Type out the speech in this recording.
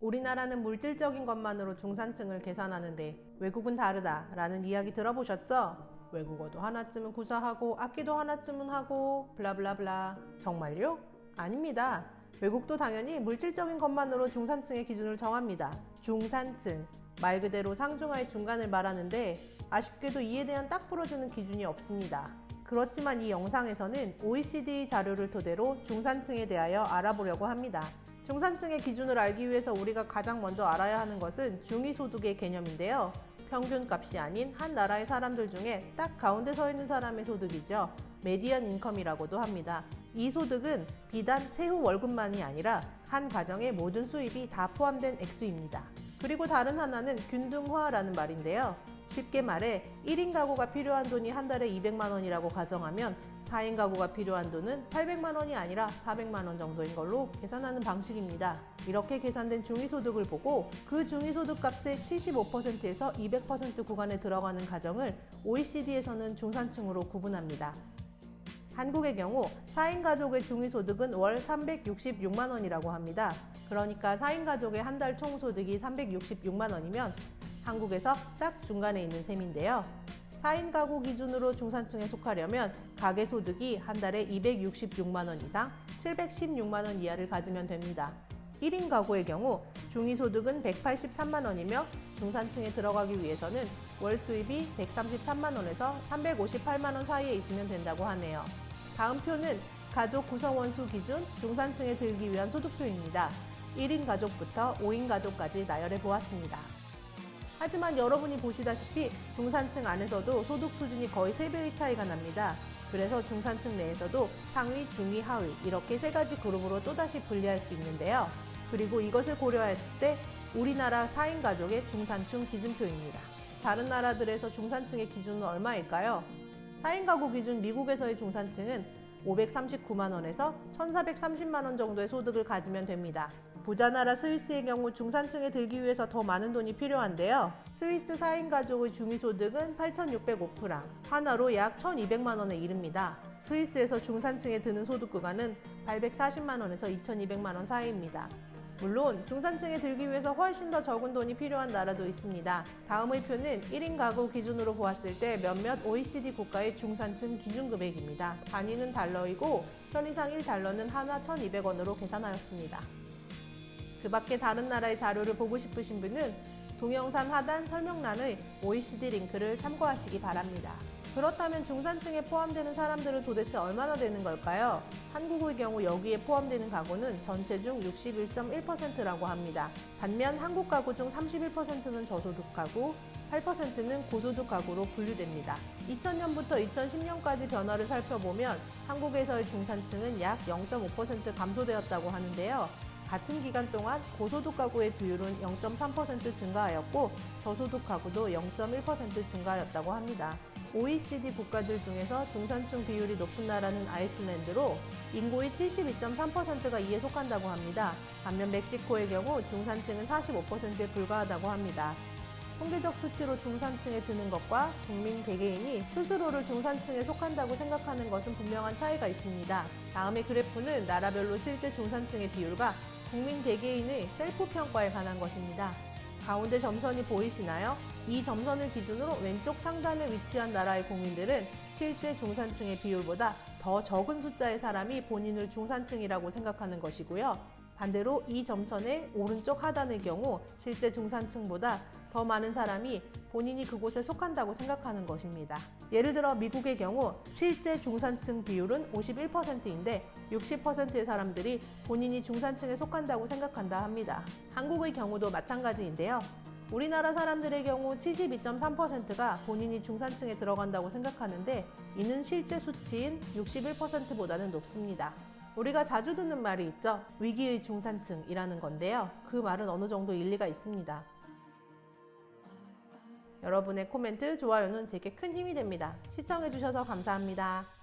우리나라는 물질적인 것만으로 중산층을 계산하는데 외국은 다르다 라는 이야기 들어보셨죠? 외국어도 하나쯤은 구사하고 악기도 하나쯤은 하고 블라블라블라 정말요? 아닙니다. 외국도 당연히 물질적인 것만으로 중산층의 기준을 정합니다. 중산층 말 그대로 상중하의 중간을 말하는데 아쉽게도 이에 대한 딱 부러지는 기준이 없습니다. 그렇지만 이 영상에서는 OECD 자료를 토대로 중산층에 대하여 알아보려고 합니다. 중산층의 기준을 알기 위해서 우리가 가장 먼저 알아야 하는 것은 중위소득의 개념인데요. 평균값이 아닌 한 나라의 사람들 중에 딱 가운데 서 있는 사람의 소득이죠. 메디안 인컴이라고도 합니다. 이 소득은 비단 세후 월급만이 아니라 한 가정의 모든 수입이 다 포함된 액수입니다. 그리고 다른 하나는 균등화라는 말인데요. 쉽게 말해 1인 가구가 필요한 돈이 한 달에 200만 원이라고 가정하면 4인 가구가 필요한 돈은 800만 원이 아니라 400만 원 정도인 걸로 계산하는 방식입니다. 이렇게 계산된 중위소득을 보고 그 중위소득 값의 75%에서 200% 구간에 들어가는 가정을 OECD에서는 중산층으로 구분합니다. 한국의 경우 4인 가족의 중위소득은 월 366만 원이라고 합니다. 그러니까 4인 가족의 한 달 총소득이 366만 원이면 한국에서 딱 중간에 있는 셈인데요. 4인 가구 기준으로 중산층에 속하려면 가계 소득이 한 달에 266만 원 이상, 716만 원 이하를 가지면 됩니다. 1인 가구의 경우 중위 소득은 183만 원이며 중산층에 들어가기 위해서는 월 수입이 133만 원에서 358만 원 사이에 있으면 된다고 하네요. 다음 표는 가족 구성원 수 기준 중산층에 들기 위한 소득표입니다. 1인 가족부터 5인 가족까지 나열해 보았습니다. 하지만 여러분이 보시다시피 중산층 안에서도 소득 수준이 거의 3배의 차이가 납니다. 그래서 중산층 내에서도 상위, 중위, 하위 이렇게 세 가지 그룹으로 또다시 분리할 수 있는데요. 그리고 이것을 고려했을 때 우리나라 4인 가족의 중산층 기준표입니다. 다른 나라들에서 중산층의 기준은 얼마일까요? 4인 가구 기준 미국에서의 중산층은 539만 원에서 1,430만 원 정도의 소득을 가지면 됩니다. 부자 나라 스위스의 경우 중산층에 들기 위해서 더 많은 돈이 필요한데요. 스위스 4인 가족의 중위소득은 8,605프랑, 하나로 약 1,200만 원에 이릅니다. 스위스에서 중산층에 드는 소득 구간은 840만 원에서 2,200만 원 사이입니다. 물론 중산층에 들기 위해서 훨씬 더 적은 돈이 필요한 나라도 있습니다. 다음의 표는 1인 가구 기준으로 보았을 때 몇몇 OECD 국가의 중산층 기준 금액입니다. 단위는 달러이고 편의상 1달러는 하나 1,200원으로 계산하였습니다. 그 밖에 다른 나라의 자료를 보고 싶으신 분은 동영상 하단 설명란의 OECD 링크를 참고하시기 바랍니다. 그렇다면 중산층에 포함되는 사람들은 도대체 얼마나 되는 걸까요? 한국의 경우 여기에 포함되는 가구는 전체 중 61.1%라고 합니다. 반면 한국 가구 중 31%는 저소득 가구, 8%는 고소득 가구로 분류됩니다. 2000년부터 2010년까지 변화를 살펴보면 한국에서의 중산층은 약 0.5% 감소되었다고 하는데요. 같은 기간 동안 고소득 가구의 비율은 0.3% 증가하였고 저소득 가구도 0.1% 증가하였다고 합니다. OECD 국가들 중에서 중산층 비율이 높은 나라는 아이슬란드로 인구의 72.3%가 이에 속한다고 합니다. 반면 멕시코의 경우 중산층은 45%에 불과하다고 합니다. 통계적 수치로 중산층에 드는 것과 국민 개개인이 스스로를 중산층에 속한다고 생각하는 것은 분명한 차이가 있습니다. 다음의 그래프는 나라별로 실제 중산층의 비율과 국민 개개인의 셀프 평가에 관한 것입니다. 가운데 점선이 보이시나요? 이 점선을 기준으로 왼쪽 상단에 위치한 나라의 국민들은 실제 중산층의 비율보다 더 적은 숫자의 사람이 본인을 중산층이라고 생각하는 것이고요. 반대로 이 점선의 오른쪽 하단의 경우 실제 중산층보다 더 많은 사람이 본인이 그곳에 속한다고 생각하는 것입니다. 예를 들어 미국의 경우 실제 중산층 비율은 51%인데 60%의 사람들이 본인이 중산층에 속한다고 생각한다 합니다. 한국의 경우도 마찬가지인데요. 우리나라 사람들의 경우 72.3%가 본인이 중산층에 들어간다고 생각하는데 이는 실제 수치인 61%보다는 높습니다. 우리가 자주 듣는 말이 있죠. 위기의 중산층이라는 건데요. 그 말은 어느 정도 일리가 있습니다. 여러분의 코멘트, 좋아요는 제게 큰 힘이 됩니다. 시청해주셔서 감사합니다.